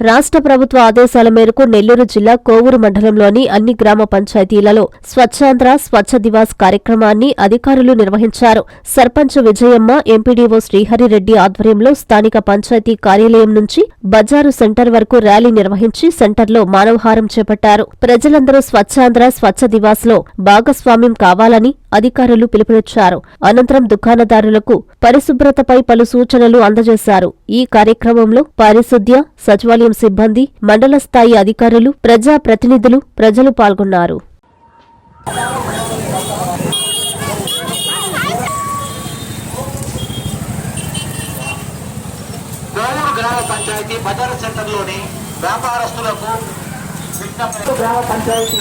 రాష్ట్ర ప్రభుత్వ ఆదేశాల మేరకు నెల్లూరు జిల్లా కోవూరు మండలంలోని అన్ని గ్రామ పంచాయతీలలో స్వచ్ఛాంధ్ర స్వచ్ఛ దివాస్ కార్యక్రమాన్ని అధికారులు నిర్వహించారు. సర్పంచ్ విజయమ్మ ఎంపీడీఓ శ్రీహరిరెడ్డి ఆధ్వర్యంలో స్థానిక పంచాయతీ కార్యాలయం నుంచి బజారు సెంటర్ వరకు ర్యాలీ నిర్వహించి సెంటర్లో మానవహారం చేపట్టారు. ప్రజలందరూ స్వచ్ఛాంధ్ర స్వచ్ఛ దివాస్లో భాగస్వామ్యం కావాలని అధికారులు పిలుపునిచ్చారు. అనంతరం దుకాణదారులకు పరిశుభ్రతపై పలు సూచనలు అందజేశారు. ఈ కార్యక్రమంలో పారిశుద్ధ్య సచివాలయం సిబ్బంది మండల స్థాయి అధికారులు ప్రజా ప్రతినిధులు ప్రజలు పాల్గొన్నారు. గ్రామ పంచాయతీ బజార్ సెంటర్లోని వ్యాపారస్తులకు విజ్ఞప్తి. గ్రామ పంచాయతీ.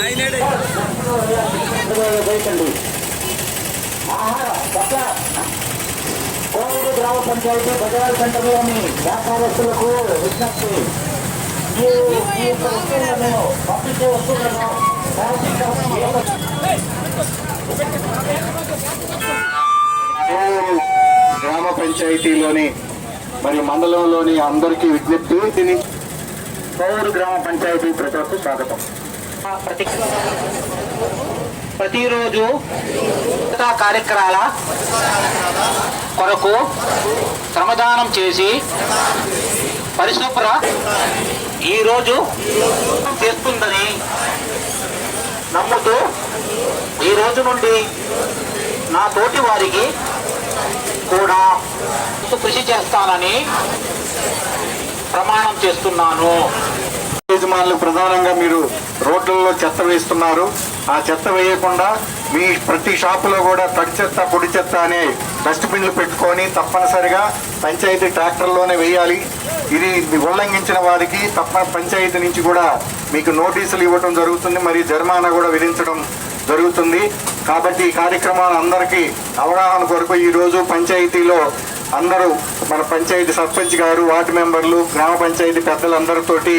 గత కోవిడ్ గ్రామ పంచాయతీ బజార్ సెంటర్లోని వ్యాపారస్తులకు విజ్ఞప్తి మీరు మీ యొక్క వస్తువులను పంపించే వస్తువులను గ్రామ పంచాయతీలోని మరియు మండలంలోని అందరికీ విజ్ఞప్తి. దీని పౌరు గ్రామ పంచాయతీ ప్రజలకు స్వాగతం. ప్రతి ప్రతిరోజు కార్యక్రమాల కొరకు శ్రమదానం చేసి పరిశుభ్ర ఈరోజు చేస్తుందని నమ్ముతూ ఈ రోజు నుండి నా తోటి వారికి కూడా కృషి చేస్తానని ప్రమాణం చేస్తున్నాను. యజమానులు ప్రధానంగా మీరు రోడ్లలో చెత్త వేస్తున్నారు. ఆ చెత్త వేయకుండా మీ ప్రతి షాపులో కూడా తడి చెత్త పొడి చెత్త అనే డస్ట్బిన్లు పెట్టుకొని తప్పనిసరిగా పంచాయతీ ట్రాక్టర్లోనే వేయాలి. ఇది ఉల్లంఘించిన వారికి తప్ప పంచాయతీ నుంచి కూడా మీకు నోటీసులు ఇవ్వడం జరుగుతుంది. మరి జరిమానా కూడా విధించడం జరుగుతుంది. కాబట్టి ఈ కార్యక్రమాలు అందరికీ అవగాహన కొరకు ఈరోజు పంచాయతీలో అందరూ మన పంచాయతీ సర్పంచ్ గారు వార్డు మెంబర్లు గ్రామ పంచాయతీ పెద్దలందరితోటి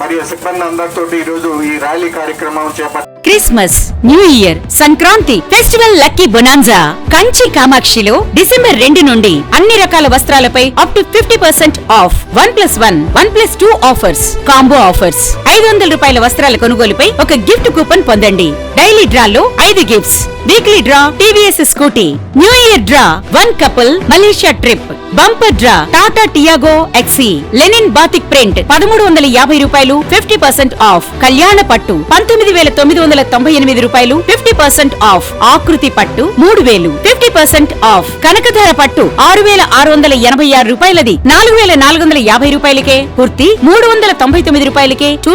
మరియు సిబ్బంది అందరితో ఈరోజు ఈ ర్యాలీ కార్యక్రమం చేపట్టారు Christmas new year Sankranti festival lucky bonanza Kanchi కామాక్షిలో December రెండు నుండి అన్ని రకాల వస్త్రాలపై up to fifty percent off one plus one one plus two offers combo offers ఐదు వందల రూపాయల వస్త్రాల కొనుగోలుపై ఒక గిఫ్ట్ కూపన్ పొందండి. డైలీ డ్రాలో ఐదు gifts. Weekly draw TVS Scooty. New year draw one couple Malaysia trip. Bumper draw Tata Tiago XE. Linen batik print పదమూడు వందల యాభై రూపాయలు ఫిఫ్టీ పర్సెంట్ ఆఫ్. కళ్యాణ పట్టు పంతొమ్మిది వేల తొమ్మిది వందల తొంభై ఎనిమిది రూపాయలు ఫిఫ్టీ పర్సెంట్ ఆఫ్. ఆకృతి పట్టు మూడు వేలు ఫిఫ్టీ పర్సెంట్ ఆఫ్. కనకధార పట్టు ఆరు వేల ఆరు వందల ఎనభై ఆరు రూపాయలది నాలుగు వేల నాలుగు వందల యాభై రూపాయలకే. కుర్తి మూడు వందల తొంభై తొమ్మిది రూపాయలకే. టూ